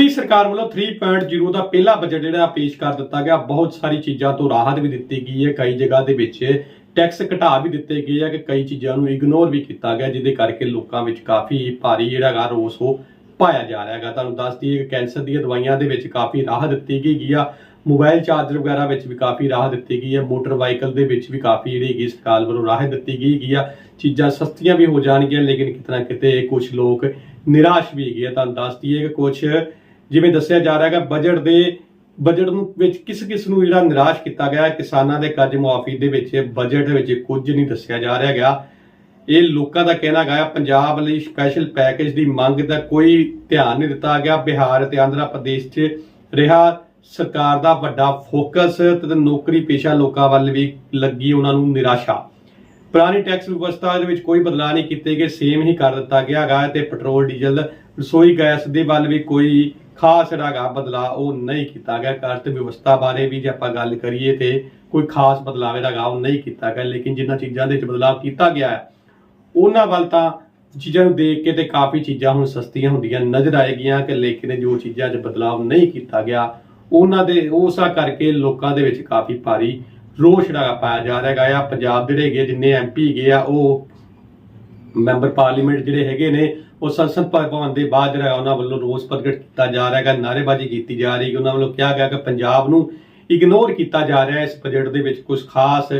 T ਸਰਕਾਰ ਵੱਲੋਂ 3.0 ਦਾ ਪਹਿਲਾ ਬਜਟ ਜਿਹੜਾ ਪੇਸ਼ ਕਰ ਦਿੱਤਾ ਗਿਆ। ਬਹੁਤ ਸਾਰੀ ਚੀਜ਼ਾਂ ਤੋਂ ਰਾਹਤ ਵੀ ਦਿੱਤੀ ਗਈ ਹੈ। ਕਈ ਜਗ੍ਹਾ ਦੇ ਵਿੱਚ ਟੈਕਸ ਘਟਾ ਵੀ ਦਿੱਤੇ ਗਏ ਆ ਕਿ ਕਈ ਚੀਜ਼ਾਂ ਨੂੰ ਇਗਨੋਰ ਵੀ ਕੀਤਾ ਗਿਆ, ਜਿਹਦੇ ਕਰਕੇ ਲੋਕਾਂ ਵਿੱਚ ਕਾਫੀ ਭਾਰੀ ਜਿਹੜਾ ਗਾ ਰੋਸ ਉਹ ਪਾਇਆ ਜਾ ਰਿਹਾ ਹੈਗਾ। ਤੁਹਾਨੂੰ ਦੱਸ ਦਈਏ ਕਿ ਕੈਂਸਰ ਦੀਆਂ ਦਵਾਈਆਂ ਦੇ ਵਿੱਚ ਕਾਫੀ ਰਾਹਤ ਦਿੱਤੀ ਗਈ ਗਈ ਆ। ਮੋਬਾਈਲ ਚਾਰਜਰ ਵਗੈਰਾ ਵਿੱਚ ਵੀ ਕਾਫੀ ਰਾਹਤ ਦਿੱਤੀ ਗਈ ਹੈ। ਮੋਟਰ ਵਾਹੀਕਲ ਦੇ ਵਿੱਚ ਵੀ ਕਾਫੀ ਜਿਹੜੀ ਹੈਗੀ ਸਰਕਾਰ ਵੱਲੋਂ ਰਾਹਤ ਦਿੱਤੀ ਗਈ ਗਈ ਆ। ਚੀਜ਼ਾਂ ਸਸਤੀਆਂ ਵੀ ਹੋ ਜਾਣਗੀਆਂ, ਲੇਕਿਨ ਕਿਤਨਾ ਕਿਤੇ ਕੁਝ ਲੋਕ ਨਿਰਾਸ਼ ਵੀ ਹੈਗੇ ਆ। ਤੁਹਾਨੂੰ ਦੱਸ ਦਈਏ ਕਿ ਕੁਝ ਜਿਵੇਂ ਦੱਸਿਆ ਜਾ ਰਿਹਾ ਹੈਗਾ ਬਜਟ ਦੇ ਬਜਟ ਨੂੰ ਵਿੱਚ ਕਿਸ ਕਿਸ ਨੂੰ ਜਿਹੜਾ ਨਿਰਾਸ਼ ਕੀਤਾ ਗਿਆ ਕਿਸਾਨਾਂ ਦੇ ਕਰਜ਼ ਮੁਆਫੀ ਦੇ ਵਿੱਚ ਬਜਟ ਵਿੱਚ ਕੁਝ ਨਹੀਂ ਦੱਸਿਆ ਜਾ ਰਿਹਾ ਹੈਗਾ। ਇਹ ਲੋਕਾਂ ਦਾ ਕਹਿਣਾ ਗਿਆ ਪੰਜਾਬ ਲਈ ਸਪੈਸ਼ਲ ਪੈਕੇਜ ਦੀ ਮੰਗ ਦਾ ਕੋਈ ਧਿਆਨ ਨਹੀਂ ਦਿੱਤਾ ਗਿਆ। ਬਿਹਾਰ ਤੇ ਆਂਧਰਾ ਪ੍ਰਦੇਸ਼ 'ਚ ਰਿਹਾ ਸਰਕਾਰ ਦਾ ਵੱਡਾ ਫੋਕਸ ਤੇ ਨੌਕਰੀ ਪੇਸ਼ਾ ਲੋਕਾਂ ਵੱਲ ਵੀ ਲੱਗੀ ਉਹਨਾਂ ਨੂੰ ਨਿਰਾਸ਼ਾ। ਪੁਰਾਣੀ ਟੈਕਸ ਵਿਵਸਥਾ ਦੇ ਵਿੱਚ ਕੋਈ ਬਦਲਾਅ ਨਹੀਂ ਕੀਤੇ ਗਏ ਸੇਮ ਹੀ ਕਰ ਦਿੱਤਾ ਗਿਆ ਹੈਗਾ, ਤੇ ਪੈਟਰੋਲ ਡੀਜ਼ਲ ਰਸੋਈ, ਗੈਸ ਦੇ ਵੱਲ ਵੀ ਕੋਈ ਖਾਸ ਜਿਹੜਾ ਹੈਗਾ ਬਦਲਾਅ ਉਹ ਨਹੀਂ ਕੀਤਾ ਗਿਆ। ਅਰਥ ਵਿਵਸਥਾ ਬਾਰੇ ਵੀ ਜੇ ਆਪਾਂ ਗੱਲ ਕਰੀਏ ਤੇ ਕੋਈ ਖਾਸ ਬਦਲਾਅ ਜਿਹੜਾ ਹੈਗਾ ਉਹ ਨਹੀਂ ਕੀਤਾ ਗਿਆ, ਲੇਕਿਨ ਜਿੰਨਾ ਚੀਜ਼ਾਂ ਦੇ ਵਿੱਚ ਬਦਲਾਅ ਕੀਤਾ ਗਿਆ ਹੈ, ਉਹਨਾਂ ਵੱਲ ਤਾਂ ਚੀਜ਼ਾਂ ਨੂੰ ਦੇਖ ਕੇ ਤੇ ਕਾਫੀ ਚੀਜ਼ਾਂ ਹੁਣ ਸਸਤੀਆਂ ਹੁੰਦੀਆਂ ਨਜ਼ਰ ਆਏਗੀਆਂ ਕਿ ਲੇਕਿਨ ਜੋ ਚੀਜ਼ਾਂ 'ਚ ਬਦਲਾਅ ਨਹੀਂ ਕੀਤਾ ਗਿਆ, ਉਹਨਾਂ ਦੇ ਉਸਾ ਕਰਕੇ ਲੋਕਾਂ ਦੇ ਵਿੱਚ ਕਾਫੀ ਭਾਰੀ ਰੋਸ਼ ਜਿਹੜਾ ਪਾਇਆ ਜਾ ਰਿਹਾ ਹੈਗਾ ਆ। ਪੰਜਾਬ ਜਿਹੜੇ ਹੈਗੇ ਜਿੰਨੇ ਐਮਪੀ ਹੈਗੇ ਆ, ਉਹ ਮੈਂਬਰ ਪਾਰਲੀਮੈਂਟ ਜਿਹੜੇ ਹੈਗੇ ਨੇ, ਉਹ ਸੰਸਦ ਭਵਨ ਦੇ ਬਾਹਰ ਜਿਹੜਾ ਉਹਨਾਂ ਵੱਲੋਂ ਰੋਸ ਪ੍ਰਗਟ ਕੀਤਾ ਜਾ ਰਿਹਾ ਹੈਗਾ, ਨਾਅਰੇਬਾਜ਼ੀ ਕੀਤੀ ਜਾ ਰਹੀ ਹੈ ਉਹਨਾਂ ਵੱਲੋਂ ਕਿਹਾ ਗਿਆ ਕਿ ਪੰਜਾਬ ਨੂੰ ਇਗਨੋਰ ਕੀਤਾ ਜਾ ਰਿਹਾ ਹੈ, ਇਸ ਬਜਟ ਦੇ ਵਿੱਚ ਕੁਝ ਖਾਸ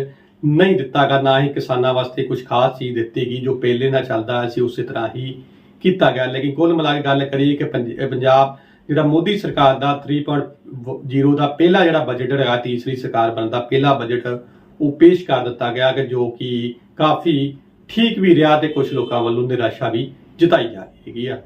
ਨਹੀਂ ਦਿੱਤਾ ਗਿਆ, ਨਾ ਹੀ ਕਿਸਾਨਾਂ ਵਾਸਤੇ ਕੁਝ ਖਾਸ ਚੀਜ਼ ਦਿੱਤੀ ਗਈ, ਜੋ ਪਹਿਲੇ ਨਾਲ ਚੱਲਦਾ ਸੀ, ਉਸੇ ਤਰ੍ਹਾਂ ਹੀ ਕੀਤਾ ਗਿਆ। ਲੇਕਿਨ ਕੁੱਲ ਮਿਲਾ ਕੇ ਗੱਲ ਕਰੀਏ ਕਿ ਪੰਜਾਬ ਜਿਹੜਾ ਮੋਦੀ ਸਰਕਾਰ ਦਾ 3.0 ਦਾ ਪਹਿਲਾ ਜਿਹੜਾ ਬਜਟ ਹੈਗਾ, ਤੀਸਰੀ ਸਰਕਾਰ ਬਣਦਾ ਪਹਿਲਾ ਬਜਟ ਉਹ ਪੇਸ਼ ਕਰ ਦਿੱਤਾ ਗਿਆ, ਕਿ ਜੋ ਕਿ ਕਾਫੀ ਠੀਕ ਵੀ ਰਿਹਾ ਤੇ ਕੁਝ ਲੋਕਾਂ ਵੱਲੋਂ ਨਿਰਾਸ਼ਾ ਵੀ ਜਤਾਈ ਜਾ ਰਹੀ ਹੈਗੀ ਆ।